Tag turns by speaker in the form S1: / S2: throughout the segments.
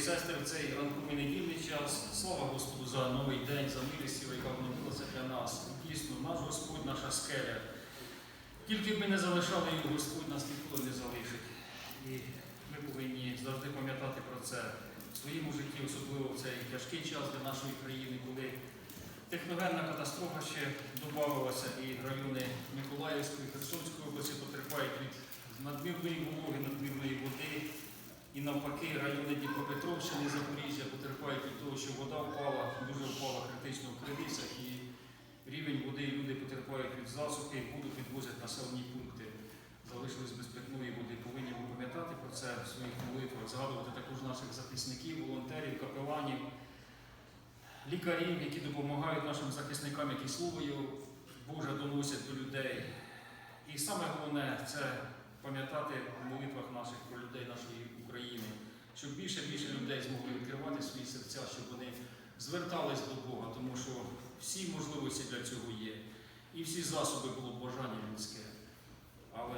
S1: сестри, в цей ранковий недільний час. Слава Господу за новий день, за милість, яка вновилася для нас. Дійсно, наш Господь, наша скеля. Тільки б ми не залишали його, Господь нас ніколи не залишить. І ми повинні завжди пам'ятати про це в своєму житті, особливо в цей тяжкий час для нашої країни, коли техногенна катастрофа ще додавалася, і райони Миколаївської, Херсонської області потерпають від надмірної вологи, надмірної води. І навпаки, райони Дніпропетровщини, Запоріжжя потерпають від того, що вода впала, дуже впала критично в кривицях, і рівень води, люди потерпають від засухи, воду підвозять населені пункти, залишились без питної води. Повинні ви пам'ятати про це в своїх молитвах, згадувати також наших захисників, волонтерів, капеланів, лікарів, які допомагають нашим захисникам, які словою Боже доносять до людей. І саме головне це пам'ятати в молитвах наших про людей нашої України, щоб більше і більше людей змогли відкривати свої серця, щоб вони звертались до Бога, тому що всі можливості для цього є. І всі засоби було бажання людське. Але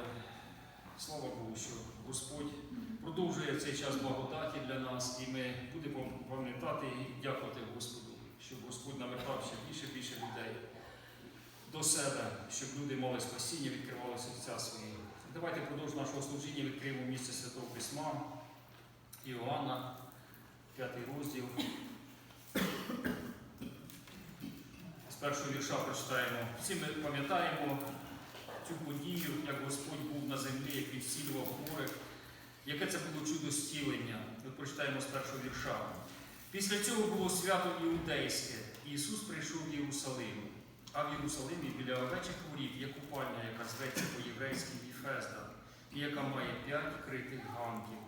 S1: слава Богу, що Господь продовжує цей час благодаті для нас, і ми будемо пам'ятати і дякувати Господу, щоб Господь навертав ще більше і більше людей до себе, щоб люди мали спасіння, відкривали серця свої. Давайте впродовж нашого служіння відкриємо місце Святого Письма Іоанна, п'ятий розділ. З першого вірша прочитаємо. Всі ми пам'ятаємо цю подію, як Господь був на землі, як він зцілював хворих, яке це було чудо зцілення. Ми прочитаємо з першого вірша. Після цього було свято іудейське, Ісус прийшов в Єрусалим. А в Єрусалимі біля овечих воріт є купальня, яка зветься по-єврейськи Віфезда, і яка має п'ять критих ганків.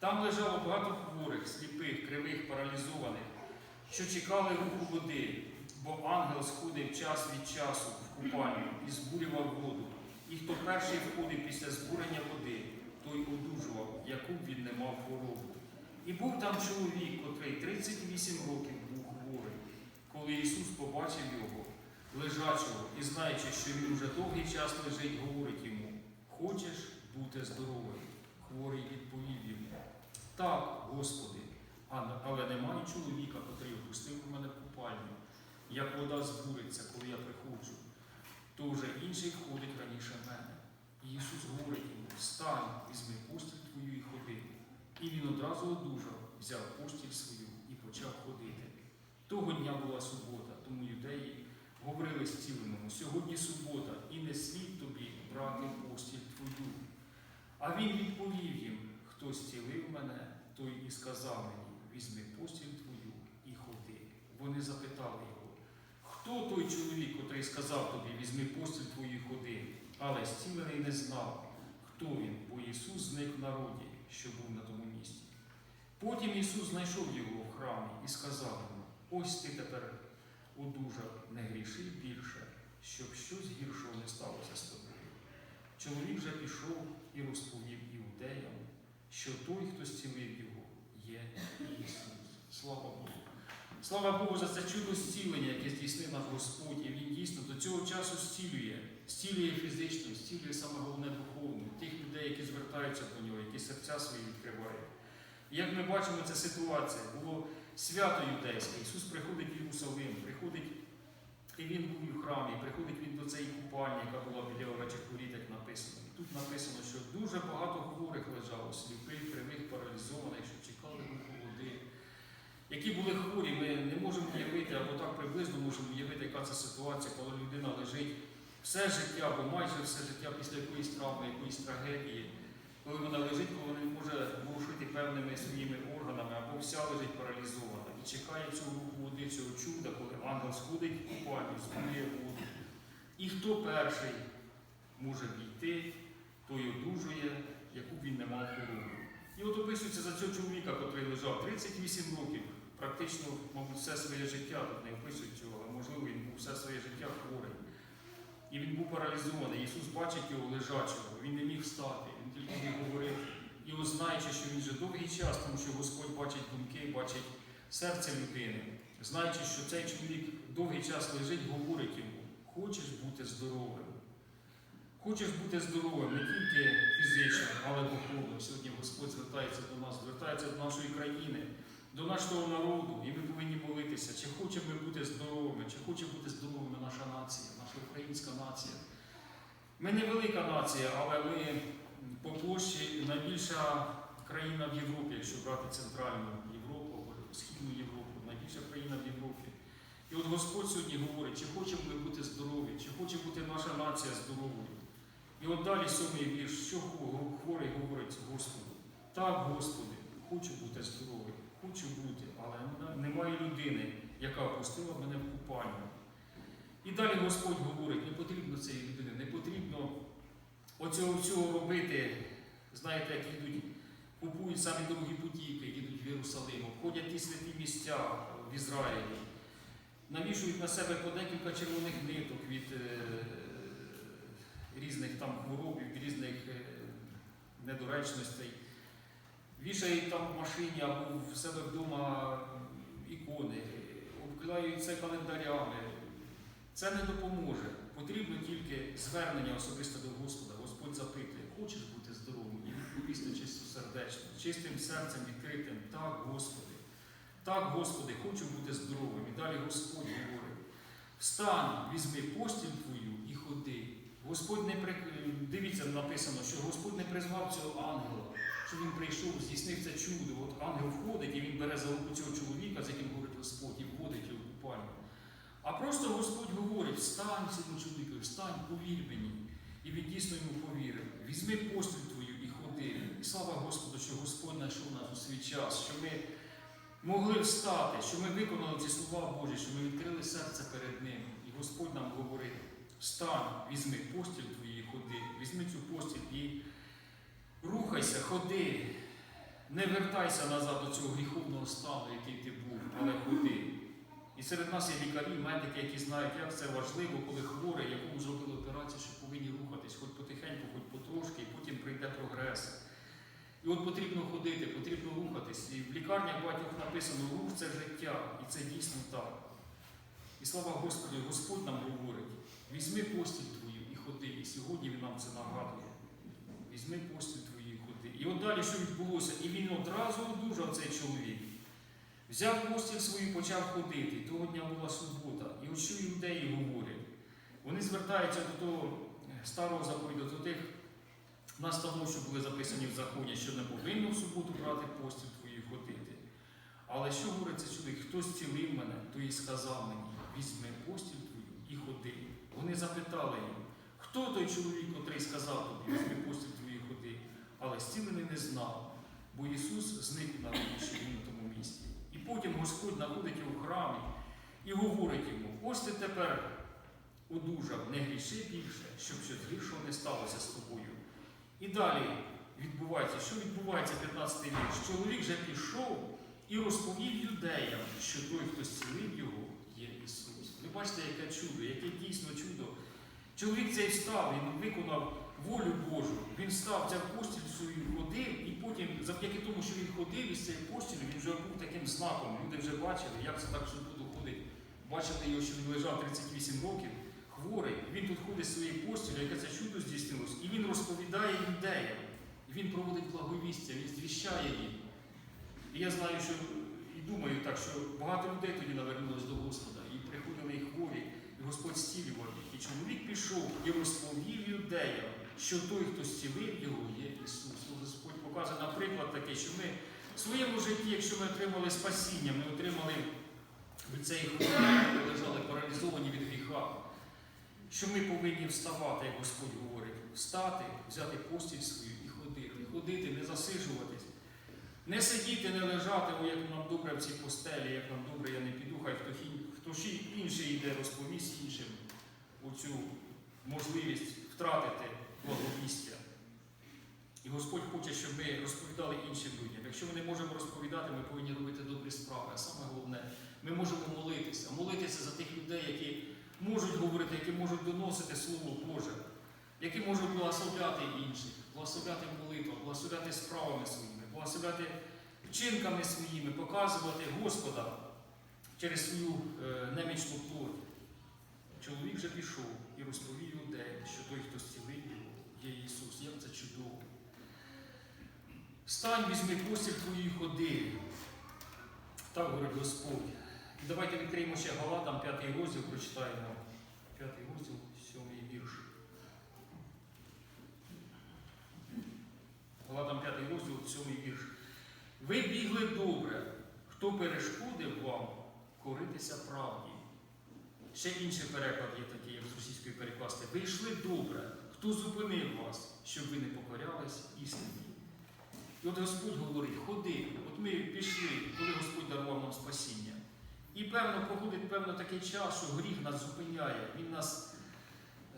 S1: Там лежало багато хворих, сліпих, кривих, паралізованих, що чекали руху води, бо ангел сходив час від часу в купальню і збурював воду. І хто перший входив після збурення води, той одужував, яку б він не мав хворобу. І був там чоловік, котрий 38 років був хворий. Коли Ісус побачив його, лежачого, і знаючи, що він уже довгий час лежить, говорить йому: Хочеш бути здоровим? Хворий відповів йому. Так, Господи, але немає чоловіка, котрий опустив у мене купальню, як вода збуриться, коли я приходжу. То вже інший входить раніше мене. І Ісус говорить йому: Встань, візьми постіль твою і ходи. І він одразу одужав, взяв постіль свою і почав ходити. Того дня була субота, тому юдеї говорили зціленому, сьогодні субота, і не слід тобі брати постіль твою. А він відповів їм, хто зцілив мене, той і сказав мені, візьми постіль твою і ходи. Вони запитали його, хто той чоловік, котрий сказав тобі, візьми постіль твою і ходи, але зцілений не знав, хто він, бо Ісус зник в народі, що був на тому місці. Потім Ісус знайшов його в храмі і сказав йому, ось ти тепер одужав, не гріши більше, щоб щось гіршого не сталося з тобою. Чоловік же пішов і розповів іудеям, що той, хто зцілив його, є Ісус. Слава Богу. Слава Богу за це чудо зцілення, яке здійснив наш Господь, і Він дійсно до цього часу зцілює, зцілює фізично, зцілює саме головне духовно, тих людей, які звертаються до нього, які серця свої відкривають. І як ми бачимо, ця ситуація було свято юдейське. Ісус приходить в Єрусалим, приходить, і він був в храмі, приходить він до цієї купальні, яка була біля овечих воріт, як написано. І тут написано, що дуже багато хворих лежало, сліпих, кривих, паралізованих, що чекали води. Які були хворі, ми не можемо уявити, або так приблизно можемо уявити, яка це ситуація, коли людина лежить все життя, або майже все життя після якоїсь травми, якоїсь трагедії, коли вона лежить, коли вона не може ворушити певними своїми органами, або вся лежить паралізована і чекає цього води, цього чуда, коли ангел сходить в купальню, збує воду. І хто перший може війти, той одужує, яку він не мав хворобу. І от описується за цього чоловіка, який лежав 38 років, практично, мабуть, все своє життя, тут не описують цього, але можливо він був все своє життя хворий. І він був паралізований. Ісус бачить його лежачого, він не міг встати, він тільки міг говорити. І от знаючи, що він вже довгий час, тому що Господь бачить думки, бачить серце людини, знаючи, що цей чоловік довгий час лежить, говорить йому, хочеш бути здоровим. Хочеш бути здоровим не тільки фізично, але духовно. Сьогодні Господь звертається до нас, звертається до нашої країни, до нашого народу, і ми повинні молитися, чи хочемо ми бути здоровими, чи хоче бути здоровими наша нація, наша українська нація. Ми не велика нація, але ми по площі найбільша країна в Європі, якщо брати центральну Східну Європу, найбільша країна в Європі. І от Господь сьогодні говорить, чи хочемо ми бути здорові, чи хоче бути наша нація здоровою. І от далі сьомий вірш, що хворий говорить Господу. Так, Господи, хочу бути здоровим, хочу бути, але немає людини, яка опустила мене в купальню. І далі Господь говорить, не потрібно цієї людини, не потрібно оцього всього робити. Знаєте, як йдуть, купують самі дорогі путівки, їдуть в Єрусалим, обходять ті святі місця в Ізраїлі, навішують на себе по декілька червоних ниток від е, різних там хвороб, від різних е, недоречностей. Вішають там в машині або в себе вдома ікони, обклеюють це календарями. Це не допоможе. Потрібно тільки звернення особисто до Господа. Господь запитує, хочеш бути здоровим і відповісти чистосердечно, чистим серцем відкритим. Так, Господи. Так, Господи, хочу бути здоровим. І далі Господь говорить: встань, візьми постіль твою і ходи. Господь не при... дивіться, написано, що Господь не призвав цього ангела, що він прийшов, здійснив це чудо. От ангел входить і він бере за руку цього чоловіка, з яким говорить Господь, і вводить його купальню. А просто Господь говорить: встань цьому чоловіку, встань, повір мені. І він дійсно йому повірив. Візьми постіль твою і. І слава Господу, що Господь знайшов нас у свій час, що ми могли встати, що ми виконали ці слова Божі, що ми відкрили серце перед Ним. І Господь нам говорить: встань, візьми постіль твою і ходи, візьми цю постіль і рухайся, ходи. Не вертайся назад до цього гріховного стану, який ти був, але ходи. І серед нас є лікарі, медики, які знають, як це важливо, коли хворий, якому зробили операцію, що повинні рухатись, хоч потихеньку, хоч потрошки, і потім прийде прогрес. І от потрібно ходити, потрібно рухатись. І в лікарнях багатьох написано, рух це життя, і це дійсно так. І слава Господу, Господь нам говорить, візьми постіль твою і ходи. І сьогодні Він нам це нагадує. Візьми постіль твою і ходи. І от далі, що відбулося? І він одразу одужав цей чоловік. Взяв постіль свою і почав ходити. Того дня була субота. І от що іудеї говорять? Вони звертаються до того е, старого заповіду, до тих настанов, що були записані в законі, що не повинно в суботу брати постіль твою ходити. Але що говорить цей чоловік? Хтось цілив мене, то і сказав мені, візьми постіль твою і ходи. Вони запитали його, хто той чоловік, котрий сказав тобі, візьми постіль твою і ходи. Але зцілений не знав, бо Ісус зник на на тому місці. І потім Господь знаходить його в храмі і говорить йому: ось ти тепер одужав, не гріши більше, щоб щось гіршого не сталося з тобою. І далі відбувається, що відбувається 15 вірш? Чоловік вже пішов і розповів юдеям, що той, хто зцілив його, є Ісус. Ви бачите, яке чудо, яке дійсно чудо. Чоловік цей встав, він виконав волю Божу. Він став, взяв постіль свою, ходив, і потім, завдяки тому, що він ходив із цією постілю, він вже був таким знаком. Люди вже бачили, як це так в суботу ходить. Бачили його, що він лежав 38 років, хворий. Він тут ходить своєю постілю, яке це чудо здійснилось, і він розповідає юдеям. І він проводить благовістя, він звіщає їм. І я знаю, що і думаю так, що багато людей тоді навернулось до Господа, і приходили і хворі, і Господь зцілював їх. І чоловік пішов і розповів юдеям, що той, хто зцілив його, є Ісус. Ну, Господь показує наприклад такий, що ми в своєму житті, якщо ми отримали спасіння, ми отримали від цієї хвороби, ми лежали паралізовані від гріха, що ми повинні вставати, як Господь говорить, встати, взяти постіль свою і ходити, ходити, не засижуватись. Не сидіти, не лежати, о, як нам добре в цій постелі, як нам добре, я не піду, хай хто, хто ще інший йде, розповість іншим оцю можливість втратити благовістя. І Господь хоче, щоб ми розповідали іншим людям. Якщо ми не можемо розповідати, ми повинні робити добрі справи. А саме головне, ми можемо молитися, молитися за тих людей, які можуть говорити, які можуть доносити Слово Боже, які можуть благословляти інших, благословляти молитву, благословляти справами своїми, благословляти вчинками своїми, показувати Господа через свою е, немічну плоть. чоловік же пішов і розповів людей, що той, хто зцілив його, є Ісус. Як це чудово. Стань, візьми постіль твою і ходи. Так говорить Господь. Давайте відкриємо ще Галатам, п'ятий розділ, прочитаємо. П'ятий розділ, сьомий вірш. Галатам п'ятий розділ, сьомий вірш. Ви бігли добре, хто перешкодив вам коритися правді. Ще інший переклад є такий, як з російської перекласти. Ви йшли добре, хто зупинив вас, щоб ви не покорялись істині. І от Господь говорить, ходи, от ми пішли, коли Господь дарував нам спасіння. І певно, проходить певно такий час, що гріх нас зупиняє, він нас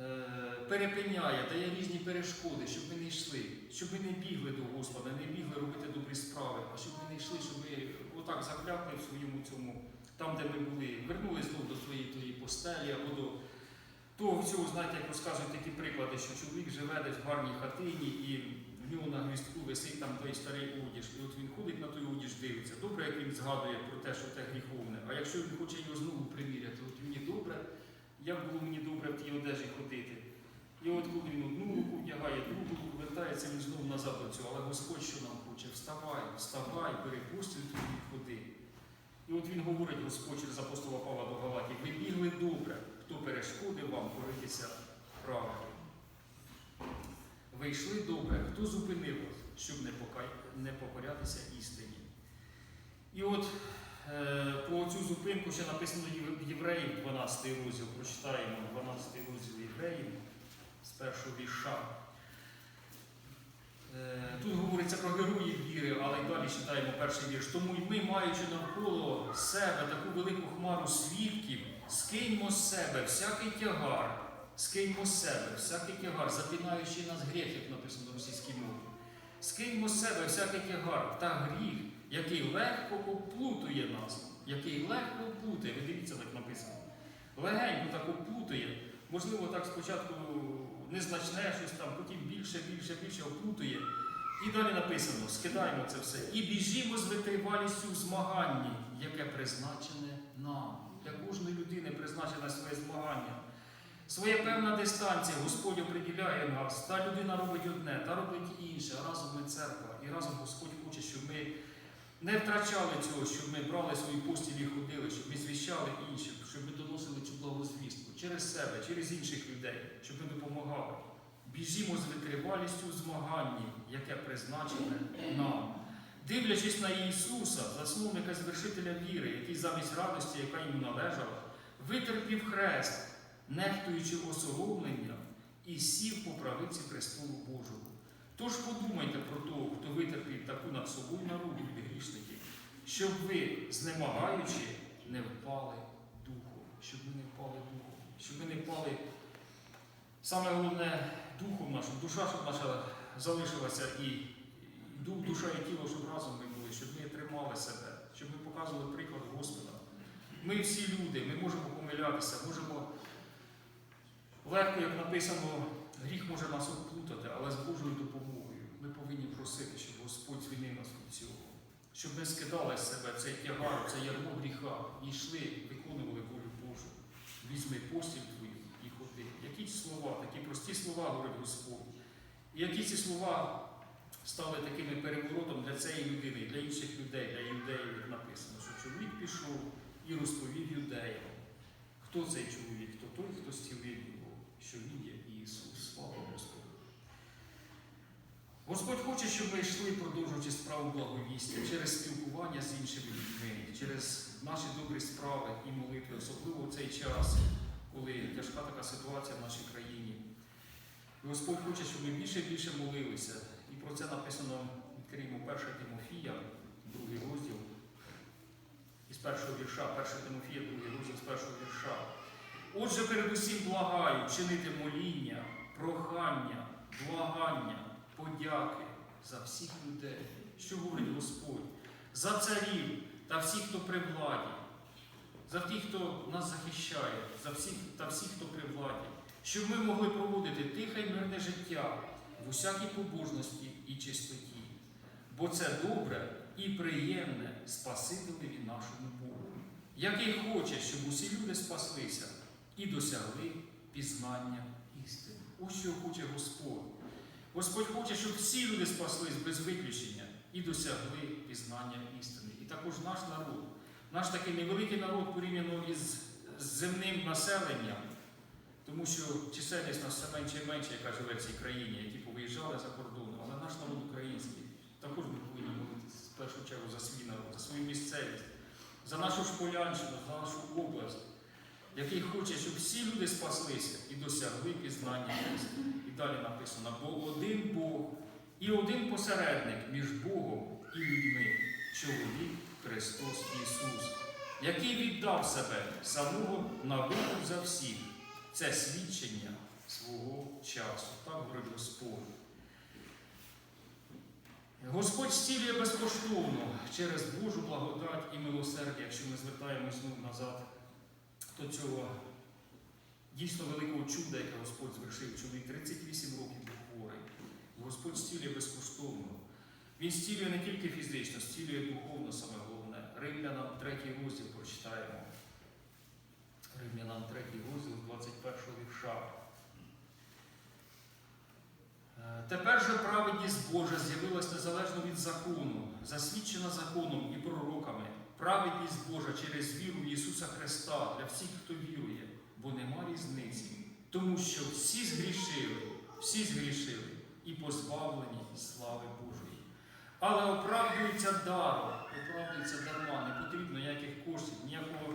S1: е, перепиняє, дає різні перешкоди, щоб ми не йшли, щоб ми не бігли до Господа, не бігли робити добрі справи, а щоб ми не йшли, щоб ми отак заклякли в своєму цьому, там, де ми були, вернулись знову до своєї тої постелі або до того всього, знаєте, як розказують такі приклади, що чоловік живе десь в гарній хатині і нього на гвіздку висить там той старий одіж. І от він ходить на той одіж, дивиться. Добре, як він згадує про те, що те гріховне. А якщо він хоче його знову приміряти, от мені добре, як було мені добре в тій одежі ходити. І от коли він одну руку вдягає, другу руку вертається, він знову назад до цього. Але Господь що нам хоче? Вставай, вставай, бери постіль твою і ходи. І от він говорить, Господь через апостола Павла до Галатів, ви бігли добре, хто перешкодив вам коритися правди. Ви йшли добре, хто зупинив вас, щоб не, покай... не покорятися істині. І от е, про цю зупинку ще написано в Євреїв 12 розділ. Прочитаємо 12 розділ Євреїв з першого вірша. Е, Тут говориться про героїв віри, але й далі читаємо перший вірш. Тому й ми, маючи навколо себе таку велику хмару свідків, скиньмо з себе всякий тягар, скиньмо з себе всякий тягар, запінаючи нас гріх, як написано на російській мові. Скиньмо з себе всякий тягар та гріх, який легко оплутує нас, який легко оплутує. Ви дивіться, так написано. Легенько так оплутує. Можливо, так спочатку незначне щось там, потім більше, більше, більше оплутує. І далі написано: скидаємо це все. І біжімо з витривалістю в змаганні, яке призначене нам. Для кожної людини призначене своє змагання. Своя певна дистанція Господь оприділяє нас. Та людина робить одне, та робить інше, разом ми церква. І разом Господь хоче, щоб ми не втрачали цього, щоб ми брали свої постілі і ходили, щоб ми звіщали інших, щоб ми доносили цю благозвістку через себе, через інших людей, щоб ми допомагали. Біжімо з витривалістю в змаганні, яке призначене нам. Дивлячись на Ісуса, засновника звершителя віри, який замість радості, яка йому належала, витерпів хрест, нехтуючи осоромлення, і сів по правиці престолу Божого. Тож подумайте про того, хто витерпів таку над собою наругу від грішників, щоб ви, знемагаючи, не впали духом, щоб ми не впали духом, щоб ми не впали. Саме головне духом нашим, душа, щоб наша залишилася і, дух, душа і тіло, щоб разом ми були, щоб ми тримали себе, щоб ми показували приклад Господа. Ми всі люди, ми можемо помилятися, можемо легко, як написано, гріх може нас обплутати, але з Божою допомогою ми повинні просити, щоб Господь звільнив нас від цього, щоб ми скидали з себе цей тягар, це ярмо гріха і йшли, виконували волю Божу. Візьми постіль твою і ходи. Які слова, такі прості слова говорить Господь. І які ці слова стали такими переворотом для цієї людини, для інших людей, для юдеїв, як написано, що чоловік пішов і розповів юдеям. Хто цей чоловік? Хто той, хто зцілив його, що він є Ісус. Слава Господу. Господь хоче, щоб ми йшли, продовжуючи справу благовістя, через спілкування з іншими людьми, через наші добрі справи і молитви, особливо в цей час, коли тяжка така ситуація в нашій країні. Господь хоче, щоб ми більше і більше молилися. І про це написано, відкриємо 1 Тимофія, другий розділ, із першого вірша, 1 Тимофія, другий розділ з першого вірша. Отже, передусім благаю чинити моління, прохання, благання, подяки за всіх людей, що говорить Господь, за царів та всіх, хто при владі, за тих, хто нас захищає, за всіх та всіх, хто при владі, щоб ми могли проводити тихе й мирне життя в усякій побожності і чистоті. Бо це добре і приємне Спасителеві нашому Богу, який хоче, щоб усі люди спаслися і досягли пізнання істини. Ось що хоче Господь. Господь хоче, щоб всі люди спаслись без виключення і досягли пізнання істини. І також наш народ, наш такий невеликий народ порівняно із земним населенням, тому що чисельність нас все менше і менше, яка живе в цій країні, які повиїжджали за кордон, але наш народ український. Також ми повинні молитися в першу чергу за свій народ, за свою місцевість, за нашу Шполянщину, за нашу область, який хоче, щоб всі люди спаслися і досягли пізнання істини. І далі написано, бо один Бог і один посередник між Богом і людьми, чоловік Христос Ісус, який віддав себе самого на викуп за всіх. Це свідчення свого часу. Так говорить Господь. Господь стілює безкоштовно через Божу благодать і милосердя, якщо ми звертаємось знову назад до цього дійсно великого чуда, яке Господь звершив. Чоловік 38 років був хворий. Господь стілює безкоштовно. Він стілює не тільки фізично, стілює духовно саме головне. Римлянам 3 розділ прочитаємо. Римлянам 3 розділ 21 вірша. Е, Тепер же праведність Божа з'явилась незалежно від закону, засвідчена законом і пророками. Праведність Божа через віру в Ісуса Христа для всіх, хто вірує, бо нема різниці, тому що всі згрішили, всі згрішили і позбавлені слави Божої. Але оправдується даром, оправдується дарма, не потрібно ніяких коштів, ніякого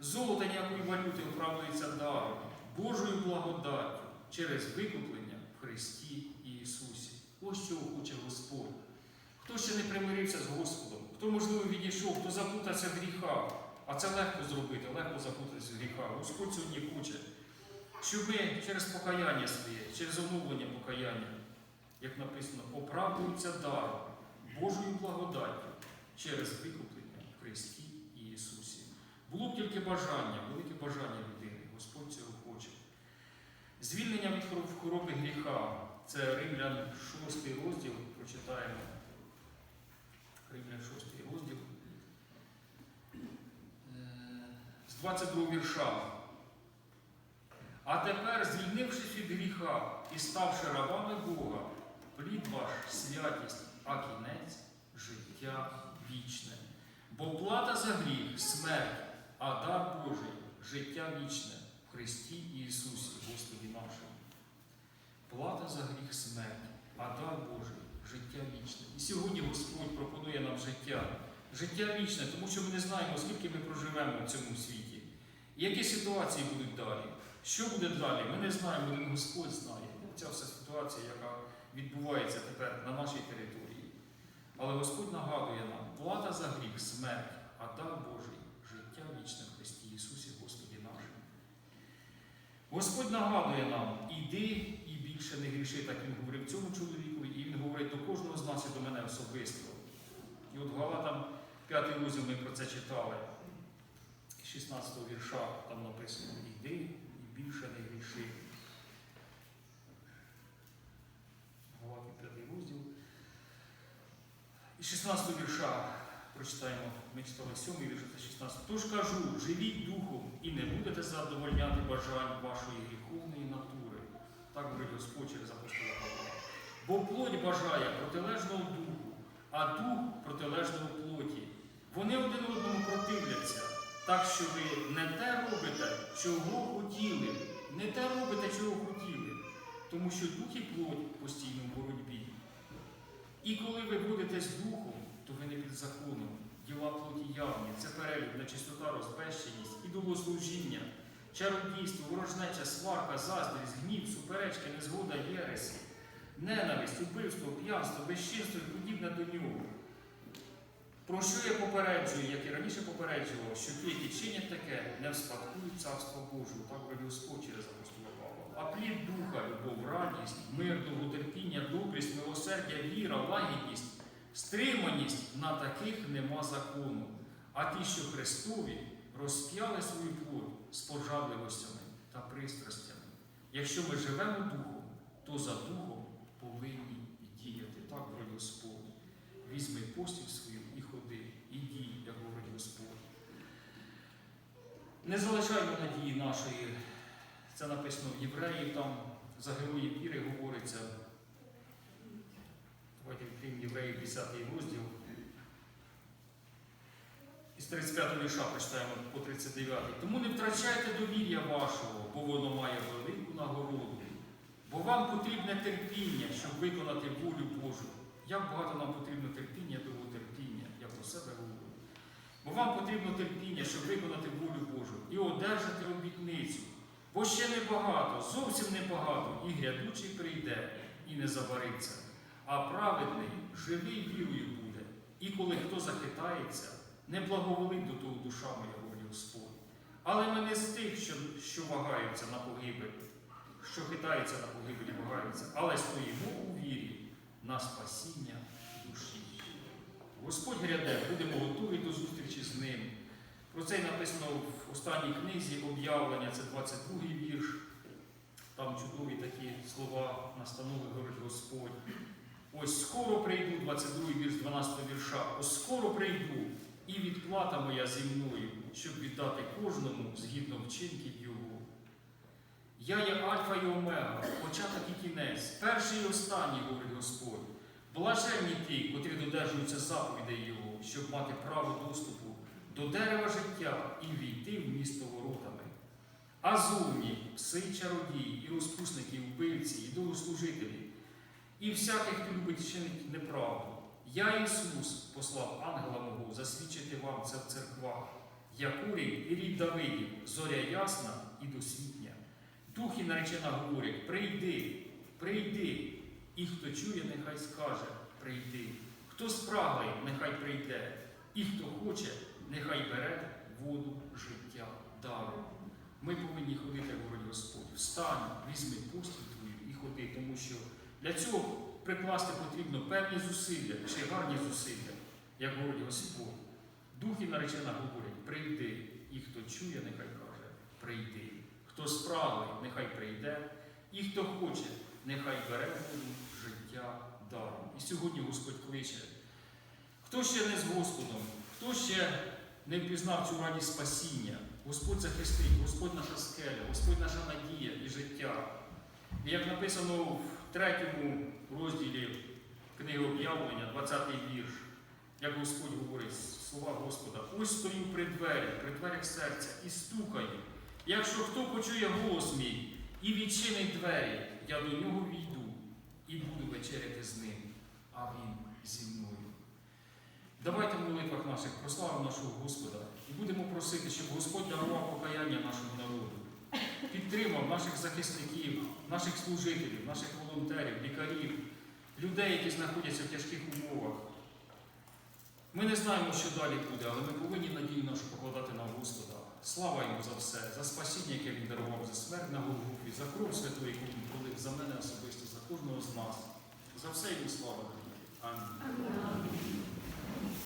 S1: золота, ніякої валюти, оправдується даром, Божою благодаттю через викуплення в Христі Ісусі. Ось чого хоче Господь. Хто ще не примирився з Господом, хто, можливо, відійшов, хто заплутався в гріхах, а це легко зробити, легко заплутатися в гріхах. Господь сьогодні хоче, щоб ми через покаяння своє, через оновлення покаяння, як написано, оправдуються даром, Божою благодаттю через викуплення в Христі і Ісусі. Було б тільки бажання, велике бажання людини. Господь цього хоче. Звільнення від хвороби гріха. Це Римлян 6 розділ, прочитаємо. Римлян 6 розділ. Е, З 22 вірша. А тепер, звільнившись від гріха і ставши рабами Бога, плід ваш святість, а кінець життя вічне. Бо плата за гріх смерть, а дар Божий життя вічне в Христі Ісусі, Господі нашому. Плата за гріх смерть, а дар Божий життя вічне. І сьогодні Господь пропонує нам життя. Життя вічне, тому що ми не знаємо, скільки ми проживемо в цьому світі. Які ситуації будуть далі. Що буде далі? Ми не знаємо, один Господь знає. Ця вся ситуація, яка відбувається тепер на нашій території. Але Господь нагадує нам, плата за гріх, смерть, а дар Божий життя вічне в Христі Ісусі, Господі нашому. Господь нагадує нам, іди і більше не гріши, так Він говорив цьому чоловіку, і Він говорить до кожного з нас і до особисто. І от Галатам 5 розділ ми про це читали. 16 вірша там написано Іди і більше не гріши. Галатам 5 розділ. І 16 вірша прочитаємо, ми читали 7 вірш, це 16. Тож кажу, живіть духом і не будете задовольняти бажань вашої гріховної натури. Так говорить Господь через апостола Павла. Бо плоть бажає протилежного духу, а дух протилежного плоті. Вони один одному противляться, так що ви не те робите, чого хотіли, не те робите, чого хотіли, тому що дух і плоть постійно в боротьбі. І коли ви будете з духом, то ви не під законом. Діла плоті явні, це перелюб, нечистота, розбещеність, ідолослужіння, чародійство, ворожнеча, сварка, заздрість, гнів, суперечки, незгода, єресі, ненависть, убивство, п'янство, безчинство і подібне до нього. Про що я попереджую, як і раніше попереджував, що ті, які чинять таке, не вспадкують царство Божого, так говорить Господь через апостола Павла. А плід духа, любов, радість, мир, довготерпіння, добрість, милосердя, віра, лагідність, стриманість на таких нема закону. А ті, що Христові, розп'яли свою плоть з пожадливостями та пристрастями. Якщо ми живемо духом, то за духом повинні діяти. Так говорить Господь. Візьми постіль свою і ходи, і дій, як говорить Господь. Не залишаймо надії нашої Це написано в Євреїв, там за героїв віри говориться. Давайте відкриємо Євреїв 10 розділ. Із 35 вірша прочитаємо по 39. Тому не втрачайте довір'я вашого, бо воно має велику нагороду. Бо вам потрібне терпіння, щоб виконати волю Божу. Як багато нам потрібно терпіння, того терпіння, я про себе говорю. Бо вам потрібно терпіння, щоб виконати волю Божу і одержати обітницю. Бо ще небагато, зовсім небагато, і грядучий прийде, і не завариться. А праведний живий вірою буде. І коли хто захитається, не благоволить до того душа моя, говорить Господь. Але ми не з тих, що, що вагаються на погибель, що хитаються на погибель і вагаються, але стоїмо у вірі на спасіння душі. Господь гряде, будемо готові до зустрічі з ним. Про це й написано в останній книзі об'явлення, це 22-й вірш. Там чудові такі слова, настанови говорить Господь. Ось скоро прийду, 22 вірш, 12 вірша. Ось скоро прийду, і відплата моя зі мною, щоб віддати кожному згідно вчинків його. Я є Альфа і Омега, початок і кінець, перший і останній, говорить Господь. Блаженні ті, котрі додержуються заповідей Його, щоб мати право доступу до дерева життя і війти в місто воротами. А зовні пси чародії, і розпусники, і вбивці, і долослужителі, і всяких, хто любить чинить неправду. Я, Ісус, послав ангела мого засвідчити вам це в церквах. Я курінь і рід Давидів, зоря ясна і досвітня. Дух і наречена говорять, прийди, прийди. І хто чує, нехай скаже, прийди. Хто спраглий, нехай прийде. І хто хоче, нехай бере воду життя дару. Ми повинні ходити, говорить Господь. Встань, візьми постіль твою і ходи, тому що для цього прикласти потрібно певні зусилля чи гарні зусилля, як говорить Господь. Дух і наречена говорять, прийди, і хто чує, нехай каже, прийди. Хто спраглий, нехай прийде, і хто хоче, нехай бере воду життя даром. І сьогодні Господь кличе. Хто ще не з Господом, хто ще не впізнав цю радість спасіння, Господь захистить, Господь наша скеля, Господь наша надія і життя. І як написано в третьому розділі книги об'явлення, 20-й вірш, як Господь говорить, слова Господа, ось стою при двері, при дверях серця і стукаю. Якщо хто почує голос мій і відчинить двері, я до нього війду і буду вечеряти з ним, а він зі мною. Давайте в молитвах наших прославимо нашого Господа і будемо просити, щоб Господь дарував покаяння нашому народу, підтримав наших захисників, наших служителів, наших волонтерів, лікарів, людей, які знаходяться в тяжких умовах. Ми не знаємо, що далі буде, але ми повинні надію нашу покладати на Господа. Слава йому за все, за спасіння, яке він дарував, за смерть на Голгофі, за кров святу, яку він пролив за мене особисто, за кожного з нас. За все йому слава.
S2: Амінь.